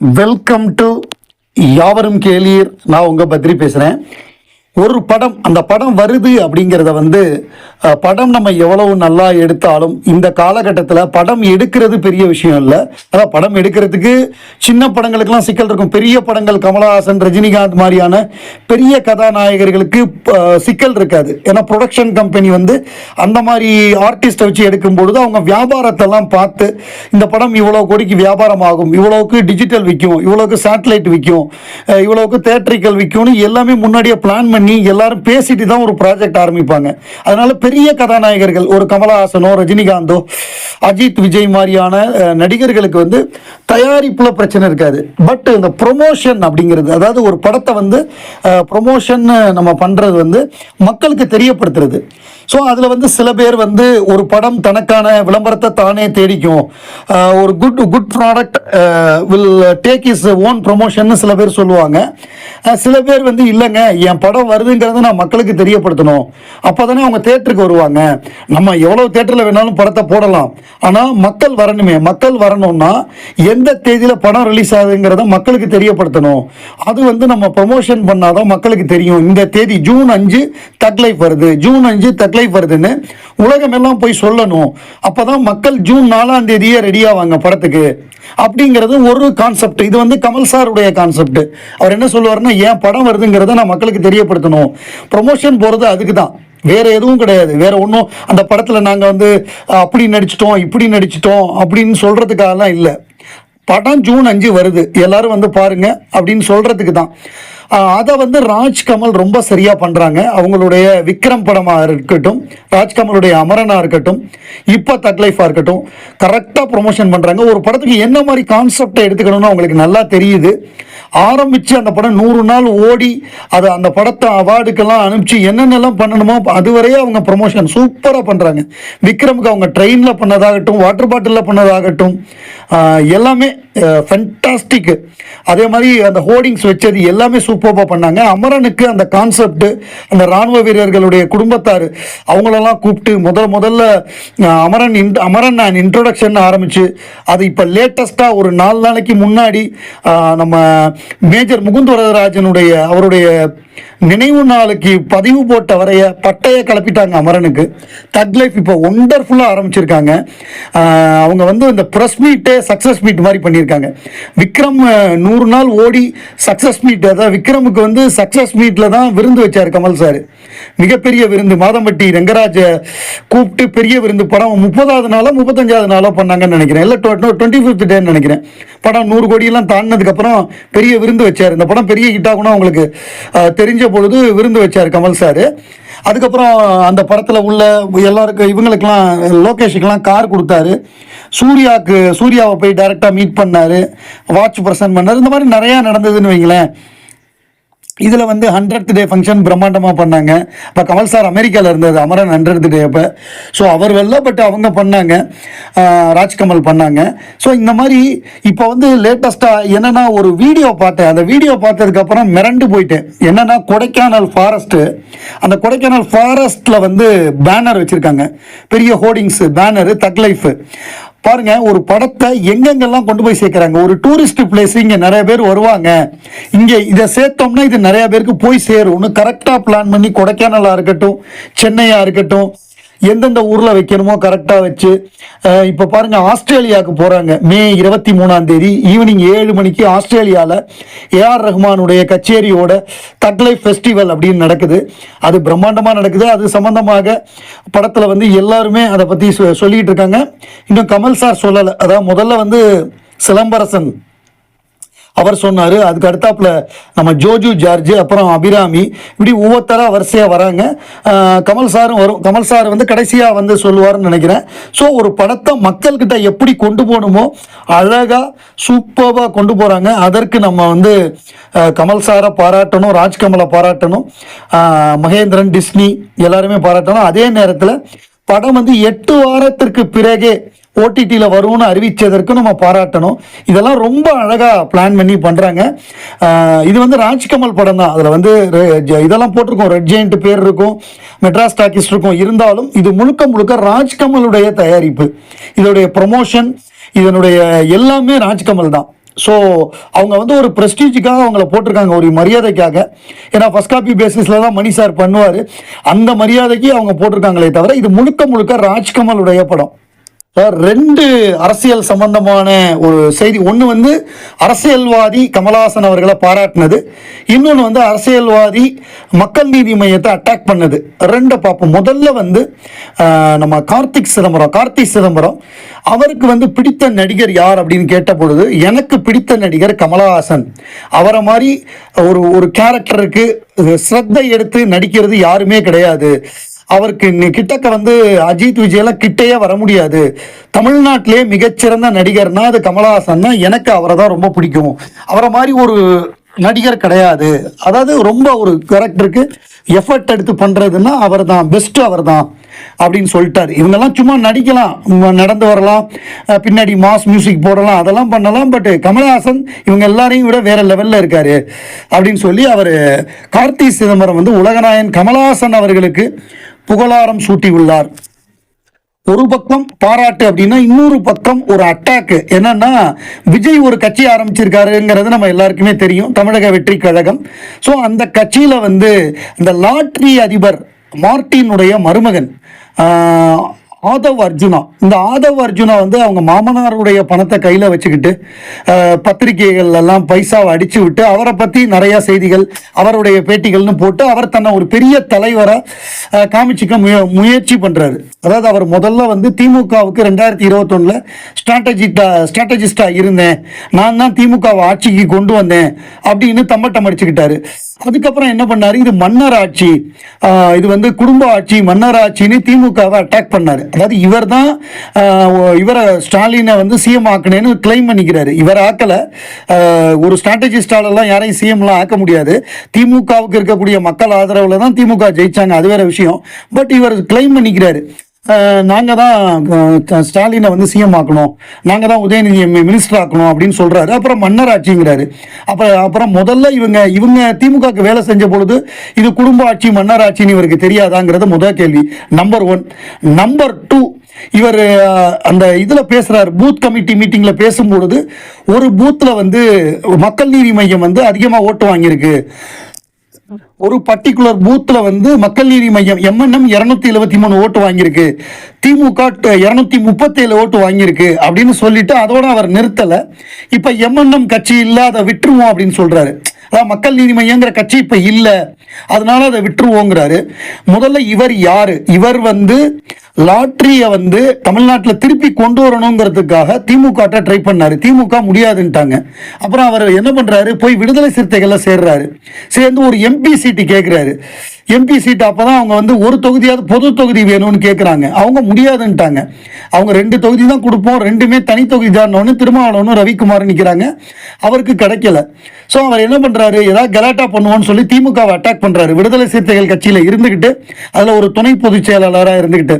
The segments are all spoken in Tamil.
வெல்கம் டு யாவரும் கேளீர். நான் உங்கள் பத்ரி பேசுகிறேன் ஒரு படம் அந்த படம் வருது அப்படிங்கிறத வந்து படம் நம்ம எவ்வளவு நல்லா எடுத்தாலும் இந்த காலகட்டத்தில் படம் எடுக்கிறது பெரிய விஷயம் இல்லை. அதான் படம் எடுக்கிறதுக்கு சின்ன படங்களுக்கெல்லாம் சிக்கல் இருக்கும். பெரிய படங்கள் கமலஹாசன் ரஜினிகாந்த் மாதிரியான பெரிய கதாநாயகர்களுக்கு சிக்கல் இருக்காது. ஏன்னா ப்ரொடக்ஷன் கம்பெனி வந்து அந்த மாதிரி ஆர்டிஸ்ட்டை வச்சு எடுக்கும்பொழுது அவங்க வியாபாரத்தெல்லாம் பார்த்து இந்த படம் இவ்வளோ கோடிக்கு வியாபாரம் ஆகும் இவ்வளோவுக்கு டிஜிட்டல் விற்கும் இவ்வளோவுக்கு சேட்டலைட் விற்கும் இவ்வளோக்கு தேட்டரிக்கல் விற்கும்னு எல்லாமே முன்னாடியே பிளான் பண்ணி எல்லாரும் பேசிட்டு தான் ஒரு ப்ராஜெக்ட் ஆரம்பிப்பாங்க. அதனால பெரிய கதாநாயகர்கள் ஒரு கமலஹாசனோ ரஜினிகாந்தோ அஜித் விஜய் மாதிரியான நடிகர்களுக்கு வந்து தயாரிப்புல பிரச்சனை இருக்காது. பட் இந்த ப்ரொமோஷன் அப்படிங்கிறது அதாவது ஒரு படத்தை வந்து ப்ரொமோஷன் நம்ம பண்றது வந்து மக்களுக்கு தெரியப்படுத்துறது. ஸோ அதில் வந்து சில பேர் வந்து ஒரு படம் தனக்கான விளம்பரத்தை தானே தேடிக்கும். ஒரு good good product will take his own promotion சில பேர் சொல்லுவாங்க. சில பேர் வந்து இல்லைங்க என் படம் வருதுங்கிறத நான் மக்களுக்கு தெரியப்படுத்தணும். அப்போ தானே அவங்க தேட்டருக்கு வருவாங்க. நம்ம எவ்வளோ தேட்டரில் வேணாலும் படத்தை போடலாம். ஆனால் மக்கள் வரணுமே. மக்கள் வரணும்னா எந்த தேதியில் படம் ரிலீஸ் ஆகுதுங்கிறத மக்களுக்கு தெரியப்படுத்தணும். அது வந்து நம்ம ப்ரொமோஷன் பண்ணாதான் மக்களுக்கு தெரியும். இந்த தேதி ஜூன் அஞ்சு தக் லைஃப் வருது. ஜூன் அஞ்சு தக் சப்ளை வருதுன்னு உலகம் எல்லாம் போய் சொல்லணும். அப்பதான் மக்கள் ஜூன் நாலாம் தேதியே ரெடி ஆவாங்க படத்துக்கு. அப்படிங்கிறது ஒரு கான்செப்ட் இது வந்து கமல் சாருடைய கான்செப்ட் அவர் என்ன சொல்லுவார்னா ஏன் படம் வருதுங்கிறத நான் மக்களுக்கு தெரியப்படுத்தணும். ப்ரொமோஷன் போகிறது அதுக்கு தான் வேற எதுவும் கிடையாது. வேற ஒன்றும் அந்த படத்தில் நாங்கள் வந்து அப்படி நடிச்சிட்டோம் இப்படி நடிச்சிட்டோம் அப்படின்னு சொல்கிறதுக்காகலாம் இல்லை. படம் ஜூன் அஞ்சு வருது. எல்லாரும் வந்து பாருங்க அப்படின்னு சொல்கிறதுக்கு தான் அதை வந்து ராஜ்கமல் ரொம்ப சரியாக பண்ணுறாங்க அவங்களுடைய விக்ரம் படமாக இருக்கட்டும் ராஜ்கமலுடைய அமரனாக இருக்கட்டும் இப்போ தக் இருக்கட்டும் கரெக்டாக ப்ரொமோஷன் பண்ணுறாங்க ஒரு படத்துக்கு என்ன மாதிரி கான்செப்டை எடுத்துக்கணும்னு அவங்களுக்கு நல்லா தெரியுது. ஆரம்பிச்சு அந்த படம் நூறு நாள் ஓடி அதை அந்த படத்தை அவார்டுக்கெல்லாம் அனுப்பிச்சு என்னென்னலாம் பண்ணணுமோ அதுவரையே அவங்க ப்ரொமோஷன் சூப்பராக பண்ணுறாங்க விக்ரமுக்கு அவங்க ட்ரெயினில் பண்ணதாகட்டும் வாட்டர் பாட்டிலில் பண்ணதாகட்டும் எல்லாமே ஃபென்டாஸ்டிக் அதே மாதிரி அந்த ஹோர்டிங்ஸ் வச்சது எல்லாமே சூப்பர் சூப்பராக பண்ணாங்க. அமரனுக்கு அந்த கான்செப்ட் அந்த ராணுவ வீரர்களுடைய குடும்பத்தார் அவங்களெல்லாம் கூப்பிட்டு முதல் முதல்ல Amaran in Amaran and introduction ஆரம்பிச்சு அது இப்போ லேட்டஸ்ட்டாக ஒரு நாலு நாளைக்கு முன்னாடி நம்ம மேஜர் முகுந்த் வரதராஜனுடைய அவருடைய நினைவு நாளுக்கு பதிவு போட்ட வரைய பட்டையை கிளப்பிட்டாங்க அமரனுக்கு. தக் லைஃப் இப்போ ஒண்டர்ஃபுல்லாக ஆரம்பிச்சிருக்காங்க. அவங்க வந்து இந்த ப்ரெஸ் மீட்டே சக்ஸஸ் மீட் மாதிரி பண்ணியிருக்காங்க. விக்ரம் நூறு நாள் ஓடி சக்ஸஸ் மீட் அதாவது விக்ரமுக்கு வந்து சக்ஸஸ் மீட்டில் தான் விருந்து வச்சார் கமல் சார். மிகப்பெரிய விருந்து மாதம்பட்டி ரெங்கராஜ கூப்பிட்டு பெரிய விருந்து படம் முப்பதாவது நாளோ முப்பத்தஞ்சாவது நாளோ பண்ணாங்கன்னு நினைக்கிறேன். இல்லை டுவெண்ட்டி ஃபிஃப்த் டேன்னு நினைக்கிறேன். படம் நூறு கோடியெல்லாம் தாண்டினதுக்கப்புறம் பெரிய விருந்து வச்சார். இந்த படம் பெரிய ஹிட் ஆகணும் அவங்களுக்கு தெரிஞ்ச பொழுது விருந்து வச்சார் கமல் சார். அதுக்கப்புறம் அந்த படத்தில் உள்ள எல்லாருக்கும் இவங்களுக்கெல்லாம் லோகேஷுக்கெல்லாம் கார் கொடுத்தாரு. சூர்யாவுக்கு சூர்யாவை போய் டைரெக்டாக மீட் பண்ணார். வாட்ச் பர்சன் பண்ணார். இந்த மாதிரி நிறையா நடந்ததுன்னு வைங்களேன். இதில் வந்து ஹண்ட்ரட் டே ஃபங்க்ஷன் பிரம்மாண்டமாக பண்ணாங்க. இப்போ கமல் சார் அமெரிக்காவில் இருந்தது அமரன் ஹண்ட்ரட் டே அப்போ. ஸோ அவர் வெல்ல பட் அவங்க பண்ணாங்க. ராஜ்கமல் பண்ணாங்க. ஸோ இந்த மாதிரி இப்போ வந்து லேட்டஸ்ட்டாக என்னென்னா ஒரு வீடியோ பார்த்தேன். அந்த வீடியோ பார்த்ததுக்கப்புறம் மிரண்டு போயிட்டேன். என்னென்னா கொடைக்கானல் ஃபாரஸ்ட்டு அந்த கொடைக்கானல் ஃபாரஸ்ட்டில் வந்து பேனர் வச்சுருக்காங்க. பெரிய ஹோர்டிங்ஸு பேனரு தக் லைஃபு பாருங்க ஒரு படத்தை எங்கெங்கெல்லாம் கொண்டு போய் சேர்க்கிறாங்க? ஒரு டூரிஸ்ட் பிளேஸ் இங்கே நிறைய பேர் வருவாங்க. இங்கே இதை சேர்த்தோம்னா இது நிறைய பேருக்கு போய் சேரும்னு கரெக்டா பிளான் பண்ணி கொடைக்கானலா இருக்கட்டும் சென்னையாக இருக்கட்டும் எந்தெந்த ஊரில் வைக்கணுமோ கரெக்டாக வச்சு இப்போ பாருங்க ஆஸ்திரேலியாவுக்கு போகிறாங்க மே இருபத்தி மூணாம் தேதி ஈவினிங் ஏழு மணிக்கு ஆஸ்திரேலியாவில் ஏஆர் ரஹ்மானுடைய கச்சேரியோட தட்லை ஃபெஸ்டிவல் அப்படின்னு நடக்குது. அது பிரம்மாண்டமாக நடக்குது. அது சம்மந்தமாக படத்தில் வந்து எல்லாருமே அதை பற்றி சொல்லிகிட்டு இருக்காங்க. இன்னும் கமல் சார் சொல்லலை. அதாவது முதல்ல வந்து சிலம்பரசன் அவர் சொன்னார். அதுக்கு அடுத்தாப்புல நம்ம ஜோஜு ஜார்ஜ் அப்புறம் அபிராமி இப்படி ஒவ்வொருத்தராக வரிசையாக வராங்க. கமல் சாரும் வரும். கமல் சார் வந்து கடைசியாக வந்து சொல்லுவார்னு நினைக்கிறேன். ஸோ ஒரு படத்தை மக்கள்கிட்ட எப்படி கொண்டு போகணுமோ அழகாக சூப்பராக கொண்டு போகிறாங்க அதற்கு நம்ம வந்து கமல் சாரை பாராட்டணும் ராஜ்கமலை பாராட்டணும் மகேந்திரன் டிஸ்னி எல்லாருமே பாராட்டணும். அதே நேரத்தில் படம் வந்து எட்டு வாரத்திற்கு பிறகே ஓடிடியில் வரும்னு அறிவித்ததற்கு நம்ம பாராட்டணும். இதெல்லாம் ரொம்ப அழகாக பிளான் பண்ணி பண்ணுறாங்க இது வந்து ராஜ்கமல் படம் தான். அதில் வந்து ரெ- ஜ- இதெல்லாம் போட்டிருக்கோம். ரெட் ஜெயிண்ட் பேர் இருக்கும். மெட்ராஸ் டாக்கிஸ் இருக்கும். இருந்தாலும் இது முழுக்க முழுக்க ராஜ்கமலுடைய தயாரிப்பு. இதோடைய ப்ரொமோஷன் இதனுடைய எல்லாமே ராஜ்கமல் தான். ஸோ அவங்க வந்து ஒரு ப்ரெஸ்டீஜுக்காக அவங்கள போட்டிருக்காங்க. ஒரு மரியாதைக்காக. ஏன்னா ஃபஸ்ட் காப்பி பேசிஸில் தான் மணி சார் பண்ணுவார். அந்த மரியாதைக்கு அவங்க போட்டிருக்காங்களே தவிர இது முழுக்க முழுக்க ராஜ்கமலுடைய படம். ரெண்டு அரசியல் சம்பந்தமான ஒரு செய்தி. ஒன்று வந்து அரசியல்வாதி கமலஹாசன் அவர்களை பாராட்டினது. இன்னொன்று வந்து அரசியல்வாதி மக்கள் நீதி மையத்தை அட்டாக் பண்ணது. ரெண்டை பார்ப்போம். முதல்ல வந்து நம்ம கார்த்திக் சிதம்பரம் கார்த்திக் சிதம்பரம் அவருக்கு வந்து பிடித்த நடிகர் யார் அப்படின்னு கேட்ட பொழுது எனக்கு பிடித்த நடிகர் கமலஹாசன். அவரை மாதிரி ஒரு ஒரு கேரக்டருக்கு ஸ்ரத்தை எடுத்து நடிக்கிறது யாருமே கிடையாது. அவருக்கு கிட்டக்க வந்து அஜித் விஜயெல்லாம் கிட்டேயே வர முடியாது. தமிழ்நாட்டிலே மிகச்சிறந்த நடிகர்னா அது கமலஹாசன் தான். எனக்கு அவரை தான் ரொம்ப பிடிக்கும். அவரை மாதிரி ஒரு நடிகர் கிடையாது. அதாவது ரொம்ப ஒரு கேரக்டருக்கு எஃபர்ட் எடுத்து பண்ணுறதுன்னா அவர் தான். பெஸ்ட்டு அவர் தான். அப்படின்னு சொல்லிட்டார். இவங்கெல்லாம் சும்மா நடிக்கலாம். நடந்து வரலாம். பின்னாடி மாஸ் மியூசிக் போடலாம். அதெல்லாம் பண்ணலாம். பட் கமலஹாசன் இவங்க எல்லாரையும் விட வேற லெவலில் இருக்கார். அப்படின்னு சொல்லி அவர் கார்த்தி சிதம்பரம் வந்து உலகநாயன் கமல்ஹாசன் அவர்களுக்கு புகழாரம் சூட்டியுள்ளார். ஒரு பக்கம் பாராட்டு அப்படின்னா இன்னொரு பக்கம் ஒரு அட்டாக்கு என்னன்னா விஜய் ஒரு கட்சி ஆரம்பிச்சிருக்காருங்கிறது நம்ம எல்லாருக்குமே தெரியும். தமிழக வெற்றி கழகம். ஸோ அந்த கட்சியில் வந்து இந்த லாட்ரி அதிபர் மார்டினுடைய மருமகன் ஆதவ் அர்ஜுனா இந்த ஆதவ் அர்ஜுனா வந்து அவங்க மாமனாருடைய பணத்தை கையில் வச்சுக்கிட்டு பத்திரிகைகள் எல்லாம் பைசாவை அடித்து விட்டு அவரை பற்றி நிறைய செய்திகள் அவருடைய பேட்டிகள்னு போட்டு அவர் தன்னை ஒரு பெரிய தலைவராக காமிச்சிக்க முய முயற்சி பண்ணுறாரு அதாவது அவர் முதல்ல வந்து திமுகவுக்கு ரெண்டாயிரத்தி இருபத்தொன்னில் ஸ்ட்ராட்டஜிட்டா ஸ்ட்ராட்டஜிஸ்டாக இருந்தேன். நான் தான் திமுகவை ஆட்சிக்கு கொண்டு வந்தேன் அப்படின்னு தம்மட்டம் அடிச்சுக்கிட்டாரு. அதுக்கப்புறம் என்ன பண்ணார்? இது மன்னர் ஆட்சி. இது வந்து குடும்ப ஆட்சி மன்னர் ஆட்சின்னு திமுகவை அட்டாக் பண்ணார். அதாவது இவர் தான் இவரை ஸ்டாலினை வந்து சிஎம் ஆக்கினேன்னு கிளைம் பண்ணிக்கிறாரு. இவர் ஆக்கலை. ஆஹ் ஒரு ஸ்ட்ராட்டஜிஸ்டாலெல்லாம் யாரையும் சிஎம்லாம் ஆக்க முடியாது. திமுகவுக்கு இருக்கக்கூடிய மக்கள் ஆதரவில் தான் திமுக ஜெயிச்சாங்க. அது வேற விஷயம். பட் இவர் கிளைம் பண்ணிக்கிறாரு. நாங்கள் தான் ஸ்டாலினை வந்து சிஎம் ஆக்கணும். நாங்கள் தான் உதயநிதி மினிஸ்டர் ஆக்கணும் அப்படின்னு சொல்கிறாரு அப்புறம் மன்னர் ஆட்சிங்கிறாரு அப்புறம் அப்புறம் முதல்ல இவங்க இவங்க திமுகவுக்கு வேலை செஞ்ச பொழுது இது குடும்ப ஆட்சி மன்னர் ஆட்சின்னு இவருக்கு தெரியாதாங்கிறது முதல் கேள்வி. நம்பர் ஒன் நம்பர் டூ இவர் அந்த இதில் பேசுகிறார் பூத் கமிட்டி மீட்டிங்கில் பேசும்பொழுது ஒரு பூத்தில் வந்து மக்கள் நீதி மையம் வந்து அதிகமாக ஓட்டு வாங்கியிருக்கு. ஒரு பர்டிகுலர் பூத்தில் வந்து மக்கள் நீதி மையம் எம்என்எம் இரநூத்தி எழுபத்தி மூணு ஓட்டு வாங்கியிருக்கு. திமுக இரநூத்தி முப்பத்தேழு ஓட்டு வாங்கியிருக்கு அப்படின்னு சொல்லிட்டு அதோட அவர் நிறுத்தலை. இப்போ எம்என்எம் கட்சி இல்லை அதை விட்டுருவோம் அப்படின்னு சொல்கிறாரு அதான் மக்கள் நீதி மையங்கிற கட்சி இப்போ இல்லை. அதனால அதை விட்டுருவோங்கிறாரு. முதல்ல இவர் யார்? இவர் வந்து லாட்ரியை வந்து தமிழ்நாட்டில் திருப்பி கொண்டு வரணுங்கிறதுக்காக திமுக ட்ரை பண்ணார். திமுக முடியாதுன்ட்டாங்க. அப்புறம் அவர் என்ன பண்ணுறாரு போய் விடுதலை சிறுத்தைகளில் சேர்றாரு. சேர்ந்து ஒரு எம்பி சீட்டு கேட்குறாரு எம்பி சீட் அப்பதான் அவங்க வந்து ஒரு தொகுதியாவது பொது தொகுதி வேணும்னு கேட்குறாங்க அவங்க முடியாதுன்ட்டாங்க. அவங்க ரெண்டு தொகுதி தான் கொடுப்போம். ரெண்டுமே தனி தொகுதி தான். திருமாவளவனும் ரவிக்குமார் நிற்கிறாங்க அவருக்கு கிடைக்கல. ஸோ அவர் என்ன பண்ணுறாரு ஏதாவது கலாட்டா பண்ணுவோன்னு சொல்லி திமுகவை அட்டாக் பண்ணுறாரு விடுதலை சிறுத்தைகள் கட்சியில் இருந்துக்கிட்டு அதில் ஒரு துணை பொதுச் செயலாளராக இருந்துக்கிட்டு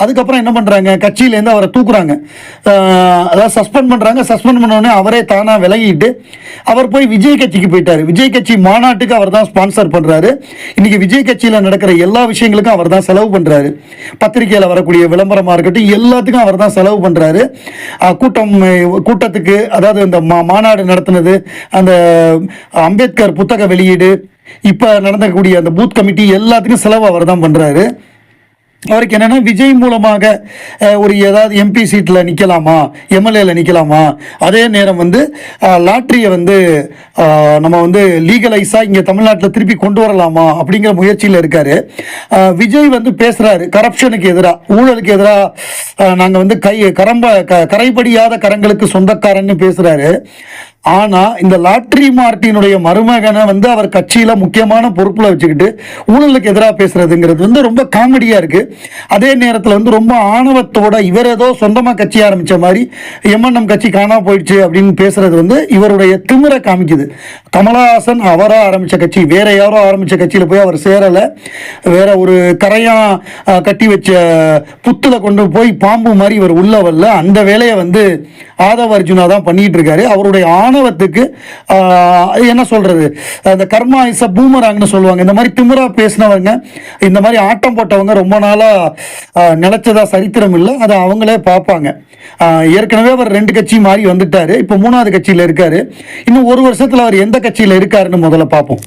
அதுக்கப்புறம் என்ன பண்ணுறாங்க கட்சியிலேருந்து அவரை தூக்குறாங்க. அதாவது சஸ்பெண்ட் பண்ணுறாங்க சஸ்பெண்ட் பண்ண உடனே அவரே தானாக விலகிட்டு அவர் போய் விஜய் கட்சிக்கு போயிட்டார். விஜய் கட்சி மாநாட்டுக்கு அவர் தான் ஸ்பான்சர் பண்ணுறாரு இன்றைக்கி விஜய் கட்சியில் நடக்கிற எல்லா விஷயங்களுக்கும் அவர் தான் செலவு பண்ணுறாரு பத்திரிகையில் வரக்கூடிய விளம்பரமாக இருக்கட்டும் எல்லாத்துக்கும் அவர் தான் செலவு பண்ணுறாரு கூட்டம் கூட்டத்துக்கு அதாவது இந்த மா- மாநாடு நடத்துனது அந்த அம்பேத்கர் புத்தக வெளியீடு இப்போ நடந்தக்கூடிய அந்த பூத் கமிட்டி எல்லாத்துக்கும் செலவு அவர் தான் பண்ணுறாரு அவருக்கு என்னென்னா விஜய் மூலமாக ஒரு ஏதாவது எம்பி சீட்டில் நிற்கலாமா எம்எல்ஏல நிற்கலாமா அதே நேரம் வந்து லாட்ரியை வந்து நம்ம வந்து லீகலைஸாக இங்கே தமிழ்நாட்டில் திருப்பி கொண்டு வரலாமா? அப்படிங்கிற முயற்சியில் இருக்கார். விஜய் வந்து பேசுகிறாரு கரப்ஷனுக்கு எதிராக ஊழலுக்கு எதிராக நாங்கள் வந்து கை கரம்ப க கரைபடியாத கரங்களுக்கு சொந்தக்காரன்னு பேசுகிறாரு ஆனா இந்த லாட்ரி மார்ட்டினுடைய மருமகனை வந்து அவர் கட்சியில முக்கியமான பொறுப்புல வச்சுக்கிட்டு ஊழலுக்கு எதிராக பேசுறதுங்கிறது வந்து ரொம்ப காமெடியா இருக்கு. அதே நேரத்தில் வந்து ரொம்ப ஆணவத்தோட இவர் ஏதோ சொந்தமா கட்சி ஆரம்பிச்ச மாதிரி எம்என்எம் கட்சி காணா போயிடுச்சு அப்படின்னு பேசுறது வந்து இவருடைய திமிரை காமிக்குது. கமலஹாசன் அவராக ஆரம்பிச்ச கட்சி வேற யாரோ ஆரம்பிச்ச கட்சியில போய் அவர் சேரல. வேற ஒரு கரையா கட்டி வச்ச புத்துல கொண்டு போய் பாம்பு மாதிரி இவர் உள்ள வரல. அந்த வேலையை வந்து ஆதவ அர்ஜுனா தான் பண்ணிட்டு இருக்காரு. அவருடைய ஆணவத்துக்கு ஆஹ், என்ன சொல்றது அந்த கர்மா இஸ் அ பூமராங்னு சொல்லுவாங்க. இந்த மாதிரி திமிரா பேசினவங்க இந்த மாதிரி ஆட்டம் போட்டவங்க ரொம்ப நாளா ஆஹ், சரித்திரம் இல்லை அதை அவங்களே பார்ப்பாங்க. ஆஹ், ஏற்கனவே அவர் ரெண்டு கட்சி மாறி வந்துட்டாரு. இப்போ மூணாவது கட்சியில் இருக்காரு. இன்னும் ஒரு வருஷத்துல அவர் எந்த கட்சியில் இருக்காருன்னு முதல்ல பார்ப்போம்.